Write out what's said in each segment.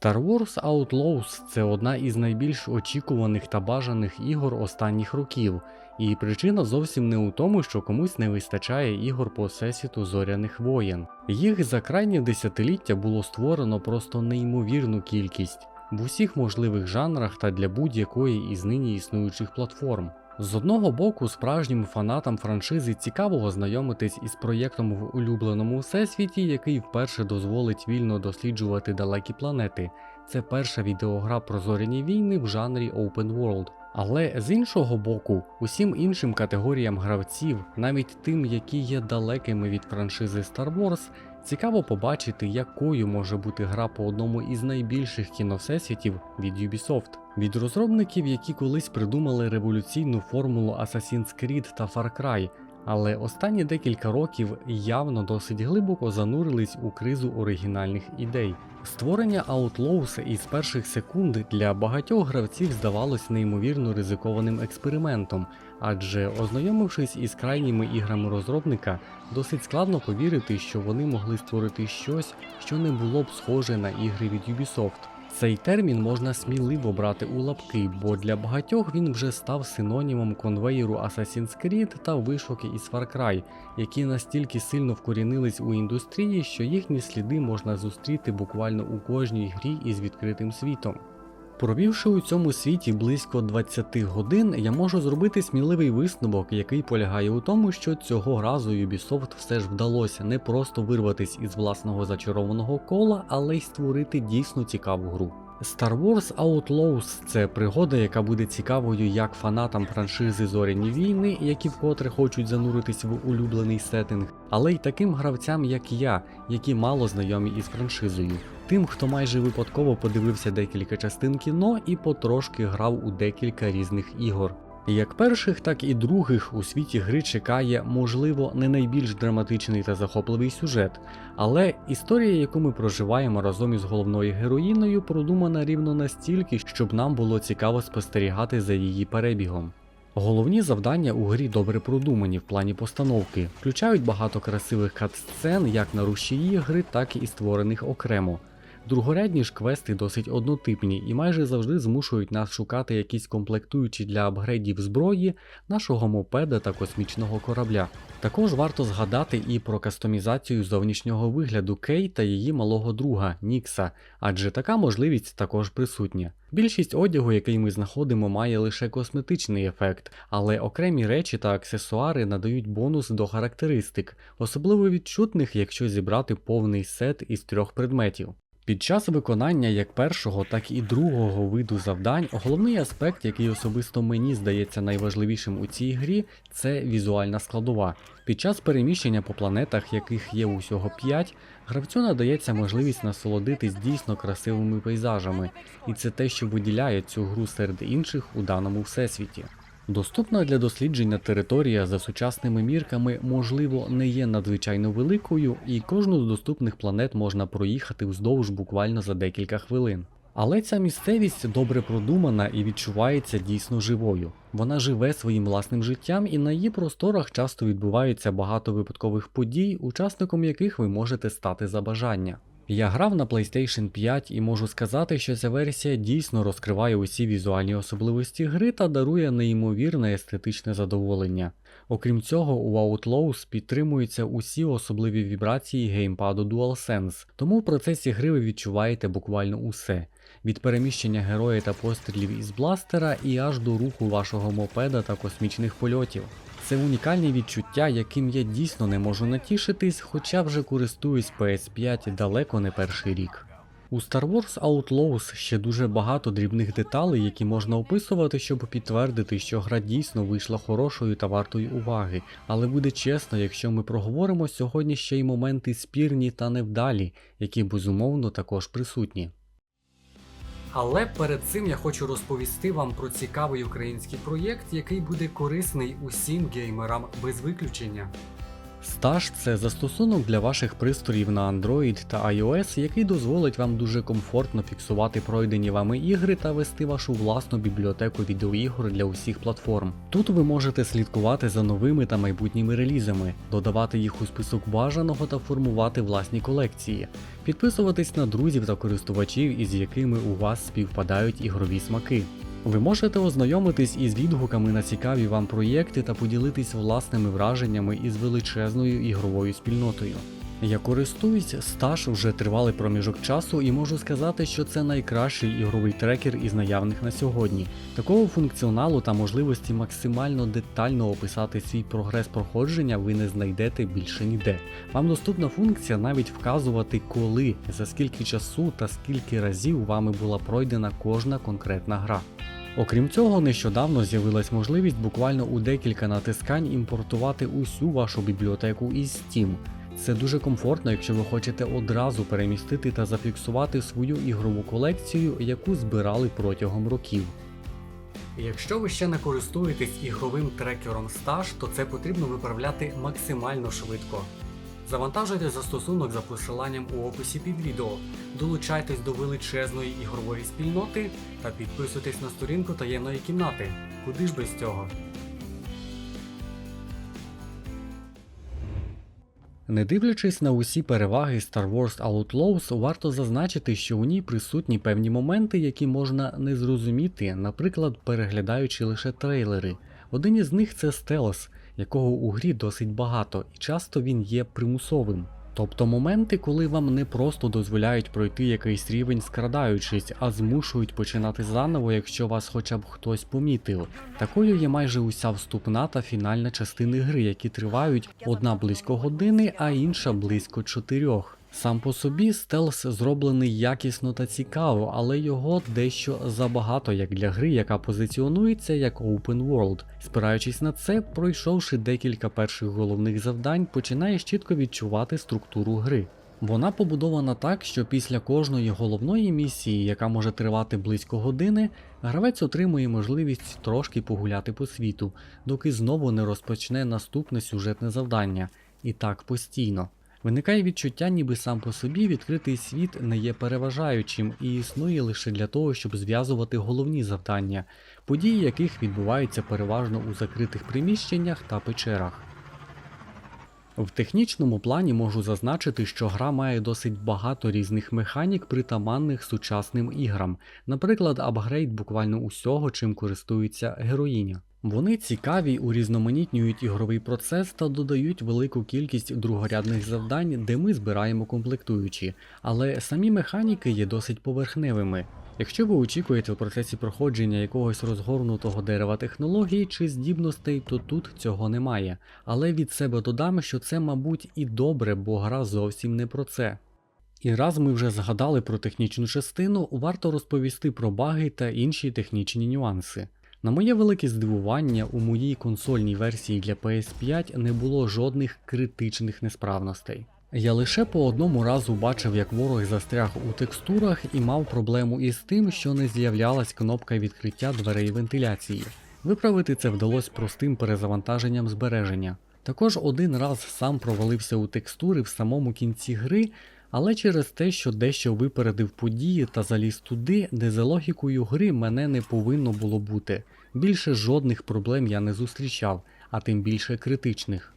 Star Wars Outlaws це одна із найбільш очікуваних та бажаних ігор останніх років, і причина зовсім не у тому, що комусь не вистачає ігор по всесвіту зоряних воєн. Їх за крайні десятиліття було створено просто неймовірну кількість в усіх можливих жанрах та для будь-якої із нині існуючих платформ. З одного боку, справжнім фанатам франшизи цікаво ознайомитись із проєктом в улюбленому всесвіті, який вперше дозволить вільно досліджувати далекі планети. Це перша відеогра про зоряні війни в жанрі Open World. Але з іншого боку, усім іншим категоріям гравців, навіть тим, які є далекими від франшизи Star Wars, цікаво побачити, якою може бути гра по одному із найбільших кіновсесвітів від Ubisoft. Від розробників, які колись придумали революційну формулу Assassin's Creed та Far Cry, але останні декілька років явно досить глибоко занурились у кризу оригінальних ідей. Створення Outlaws із перших секунд для багатьох гравців здавалось неймовірно ризикованим експериментом, адже ознайомившись із крайніми іграми розробника, досить складно повірити, що вони могли створити щось, що не було б схоже на ігри від Ubisoft. Цей термін можна сміливо брати у лапки, бо для багатьох він вже став синонімом конвейеру Assassin's Creed та вишуки із Far Cry, які настільки сильно вкорінились у індустрії, що їхні сліди можна зустріти буквально у кожній грі із відкритим світом. Провівши у цьому світі близько 20 годин, я можу зробити сміливий висновок, який полягає у тому, що цього разу Ubisoft все ж вдалося не просто вирватись із власного зачарованого кола, але й створити дійсно цікаву гру. Star Wars Outlaws це пригода, яка буде цікавою як фанатам франшизи Зоряні війни, які вкотре хочуть зануритись в улюблений сеттинг, але й таким гравцям, як я, які мало знайомі із франшизою. Тим, хто майже випадково подивився декілька частин кіно і потрошки грав у декілька різних ігор. Як перших, так і других у світі гри чекає, можливо, не найбільш драматичний та захопливий сюжет, але історія, яку ми проживаємо разом із головною героїною, продумана рівно настільки, щоб нам було цікаво спостерігати за її перебігом. Головні завдання у грі добре продумані в плані постановки, включають багато красивих кат-сцен як на рушії гри, так і створених окремо. Другорядні ж квести досить однотипні і майже завжди змушують нас шукати якісь комплектуючі для апгрейдів зброї, нашого мопеда та космічного корабля. Також варто згадати і про кастомізацію зовнішнього вигляду Кей та її малого друга Нікса, адже така можливість також присутня. Більшість одягу, який ми знаходимо, має лише косметичний ефект, але окремі речі та аксесуари надають бонус до характеристик, особливо відчутних, якщо зібрати повний сет із трьох предметів. Під час виконання як першого, так і другого виду завдань, головний аспект, який особисто мені здається найважливішим у цій грі, це візуальна складова. Під час переміщення по планетах, яких є усього 5, гравцю надається можливість насолодитись дійсно красивими пейзажами, і це те, що виділяє цю гру серед інших у даному всесвіті. Доступна для дослідження територія за сучасними мірками, можливо, не є надзвичайно великою, і кожну з доступних планет можна проїхати вздовж буквально за декілька хвилин. Але ця місцевість добре продумана і відчувається дійсно живою. Вона живе своїм власним життям, і на її просторах часто відбуваються багато випадкових подій, учасником яких ви можете стати за бажання. Я грав на PlayStation 5 і можу сказати, що ця версія дійсно розкриває усі візуальні особливості гри та дарує неймовірне естетичне задоволення. Окрім цього, у Outlaws підтримуються усі особливі вібрації геймпаду DualSense, тому в процесі гри ви відчуваєте буквально усе. Від переміщення героя та пострілів із бластера і аж до руху вашого мопеда та космічних польотів. Це унікальні відчуття, яким я дійсно не можу натішитись, хоча вже користуюсь PS5 далеко не перший рік. У Star Wars Outlaws ще дуже багато дрібних деталей, які можна описувати, щоб підтвердити, що гра дійсно вийшла хорошою та вартою уваги, але буде чесно, якщо ми проговоримо сьогодні ще й моменти спірні та невдалі, які безумовно також присутні. Але перед цим я хочу розповісти вам про цікавий український проєкт, який буде корисний усім геймерам без виключення. Стаж це застосунок для ваших пристроїв на Android та iOS, який дозволить вам дуже комфортно фіксувати пройдені вами ігри та вести вашу власну бібліотеку відеоігор для усіх платформ. Тут ви можете слідкувати за новими та майбутніми релізами, додавати їх у список бажаного та формувати власні колекції, підписуватись на друзів та користувачів, із якими у вас співпадають ігрові смаки. Ви можете ознайомитись із відгуками на цікаві вам проєкти та поділитись власними враженнями із величезною ігровою спільнотою. Я користуюсь стаж вже тривалий проміжок часу і можу сказати, що це найкращий ігровий трекер із наявних на сьогодні. Такого функціоналу та можливості максимально детально описати свій прогрес проходження ви не знайдете більше ніде. Вам доступна функція навіть вказувати, коли, за скільки часу та скільки разів вами була пройдена кожна конкретна гра. Окрім цього, нещодавно з'явилась можливість буквально у декілька натискань імпортувати усю вашу бібліотеку із Steam. Це дуже комфортно, якщо ви хочете одразу перемістити та зафіксувати свою ігрову колекцію, яку збирали протягом років. Якщо ви ще не користуєтесь ігровим трекером Stash, то це потрібно виправляти максимально швидко. Завантажуйте застосунок за посиланням у описі під відео, долучайтесь до величезної ігрової спільноти та підписуйтесь на сторінку таємної кімнати. Куди ж без цього? Не дивлячись на усі переваги Star Wars Outlaws, варто зазначити, що у ній присутні певні моменти, які можна не зрозуміти, наприклад, переглядаючи лише трейлери. Один із них це стелс, якого у грі досить багато, і часто він є примусовим. Тобто моменти, коли вам не просто дозволяють пройти якийсь рівень скрадаючись, а змушують починати заново, якщо вас хоча б хтось помітив. Такою є майже уся вступна та фінальна частини гри, які тривають одна близько години, а інша близько чотирьох. Сам по собі стелс зроблений якісно та цікаво, але його дещо забагато як для гри, яка позиціонується як Open World. Спираючись на це, пройшовши декілька перших головних завдань, починаєш чітко відчувати структуру гри. Вона побудована так, що після кожної головної місії, яка може тривати близько години, гравець отримує можливість трошки погуляти по світу, доки знову не розпочне наступне сюжетне завдання. І так постійно. Виникає відчуття, ніби сам по собі відкритий світ не є переважаючим і існує лише для того, щоб зв'язувати головні завдання, події яких відбуваються переважно у закритих приміщеннях та печерах. В технічному плані можу зазначити, що гра має досить багато різних механік, притаманних сучасним іграм, наприклад, апгрейд буквально усього, чим користується героїня. Вони цікаві, урізноманітнюють ігровий процес та додають велику кількість другорядних завдань, де ми збираємо комплектуючі, але самі механіки є досить поверхневими. Якщо ви очікуєте в процесі проходження якогось розгорнутого дерева технологій чи здібностей, то тут цього немає. Але від себе додам, що це, мабуть, і добре, бо гра зовсім не про це. І раз ми вже згадали про технічну частину, варто розповісти про баги та інші технічні нюанси. На моє велике здивування, у моїй консольній версії для PS5 не було жодних критичних несправностей. Я лише по одному разу бачив, як ворог застряг у текстурах і мав проблему із тим, що не з'являлась кнопка відкриття дверей вентиляції. Виправити це вдалося простим перезавантаженням збереження. Також один раз сам провалився у текстури в самому кінці гри, але через те, що дещо випередив події та заліз туди, де за логікою гри мене не повинно було бути. Більше жодних проблем я не зустрічав, а тим більше критичних.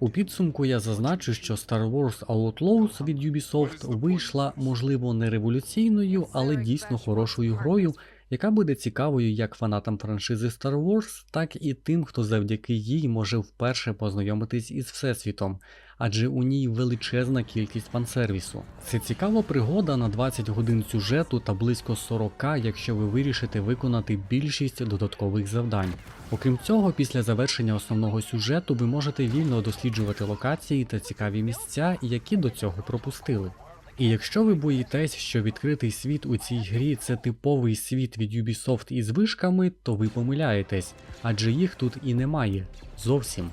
У підсумку я зазначу, що Star Wars Outlaws від Ubisoft вийшла, можливо, не революційною, але дійсно хорошою грою, яка буде цікавою як фанатам франшизи Star Wars, так і тим, хто завдяки їй може вперше познайомитись із Всесвітом, адже у ній величезна кількість фансервісу. Це цікава пригода на 20 годин сюжету та близько 40, якщо ви вирішите виконати більшість додаткових завдань. Окрім цього, після завершення основного сюжету ви можете вільно досліджувати локації та цікаві місця, які до цього пропустили. І якщо ви боїтесь, що відкритий світ у цій грі це типовий світ від Ubisoft із вишками, то ви помиляєтесь, адже їх тут і немає. Зовсім.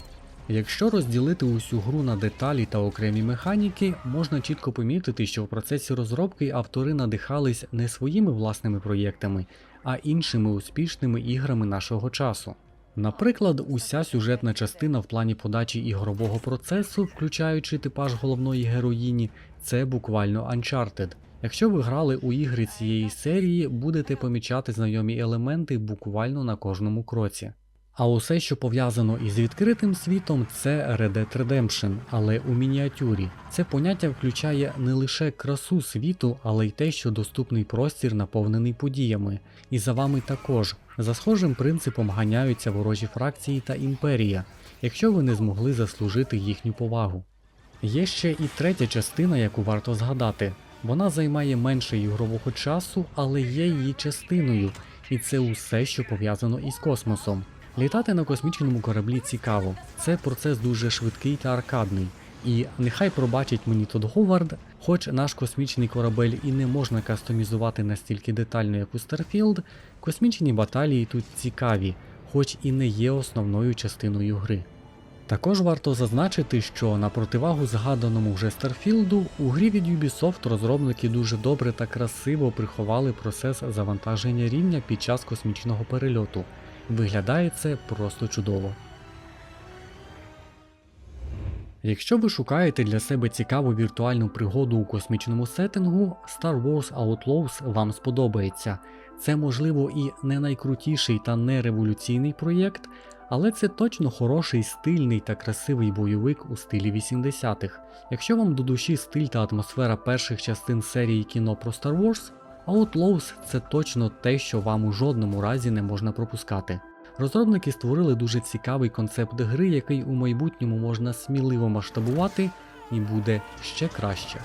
Якщо розділити усю гру на деталі та окремі механіки, можна чітко помітити, що в процесі розробки автори надихались не своїми власними проєктами, а іншими успішними іграми нашого часу. Наприклад, уся сюжетна частина в плані подачі ігрового процесу, включаючи типаж головної героїні, це буквально Uncharted. Якщо ви грали у ігри цієї серії, будете помічати знайомі елементи буквально на кожному кроці. А усе, що пов'язано із відкритим світом, це Red Dead Redemption, але у мініатюрі. Це поняття включає не лише красу світу, але й те, що доступний простір наповнений подіями. І за вами також. За схожим принципом ганяються ворожі фракції та імперія, якщо ви не змогли заслужити їхню повагу. Є ще і третя частина, яку варто згадати. Вона займає менше ігрового часу, але є її частиною, і це усе, що пов'язано із космосом. Літати на космічному кораблі цікаво. Це процес дуже швидкий та аркадний. І нехай пробачить мені Тодд Говард, хоч наш космічний корабель і не можна кастомізувати настільки детально, як у Starfield, космічні баталії тут цікаві, хоч і не є основною частиною гри. Також варто зазначити, що на противагу згаданому вже Старфілду, у грі від Ubisoft розробники дуже добре та красиво приховали процес завантаження рівня під час космічного перельоту. Виглядає це просто чудово. Якщо ви шукаєте для себе цікаву віртуальну пригоду у космічному сеттингу, Star Wars Outlaws вам сподобається. Це можливо і не найкрутіший та не революційний проєкт, але це точно хороший, стильний та красивий бойовик у стилі 80-х. Якщо вам до душі стиль та атмосфера перших частин серії кіно про Star Wars, Outlaws це точно те, що вам у жодному разі не можна пропускати. Розробники створили дуже цікавий концепт гри, який у майбутньому можна сміливо масштабувати і буде ще краще.